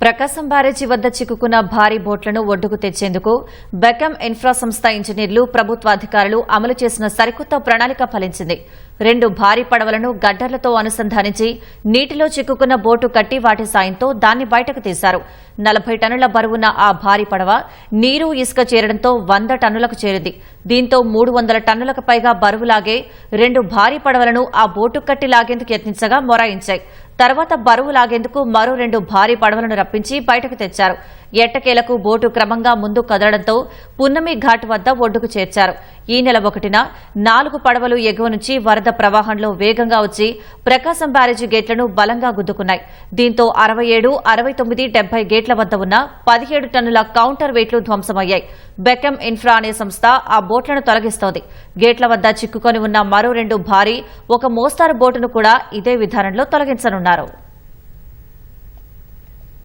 ప్రకాశం బ్యారేజీ వద్ద చిక్కుకున్న భారీ బోట్లను ఒడ్డుకు తెచ్చేందుకు బెకం ఇన్ఫ్రా సంస్థ ఇంజనీర్లు ప్రభుత్వ అధికారులు అమలు చేసిన సరికొత్త ప్రణాళిక ఫలించింది. రెండు భారీ పడవలను గడ్డర్లతో అనుసంధానించి నీటిలో చిక్కుకున్న బోటు కట్టి వాటి సాయంతో దాన్ని బయటకు తీశారు. నలభై టన్నుల బరువున్న ఆ భారీ పడవ నీరు ఇసుక చేరడంతో వంద టన్నులకు చేరింది. దీంతో మూడు వందల టన్నులకు పైగా బరువులాగే రెండు భారీ పడవలను ఆ బోటు కట్టి లాగేందుకు యత్నించగా మొరాయించాయి. తర్వాత బరువు లాగేందుకు మరో రెండు భారీ పడవలను రప్పించి బయటకు తెచ్చారు. ఎట్టకేలకు బోటు క్రమంగా ముందు కదలడంతో పున్నమి ఘాట్ వద్ద ఒడ్డుకు చేర్చారు. ఈ నెల ఒకటిన నాలుగు పడవలు ఎగువ నుంచి వరద ప్రవాహంలో వేగంగా వచ్చి ప్రకాశం బ్యారేజీ గేట్లను బలంగా గుద్దుకున్నాయి. దీంతో అరవై ఏడు అరవై తొమ్మిది డెబ్బై గేట్ల వద్ద ఉన్న పదిహేడు టన్నుల కౌంటర్ వెయిట్లు ధ్వంసమయ్యాయి. బెకం ఇన్ఫ్రా అనే సంస్థ ఆ బోట్లను తొలగిస్తోంది. గేట్ల వద్ద చిక్కుకొని ఉన్న మరో రెండు భారీ ఒక మోస్తారు బోటును కూడా ఇదే విధానంలో తొలగించనున్నారు.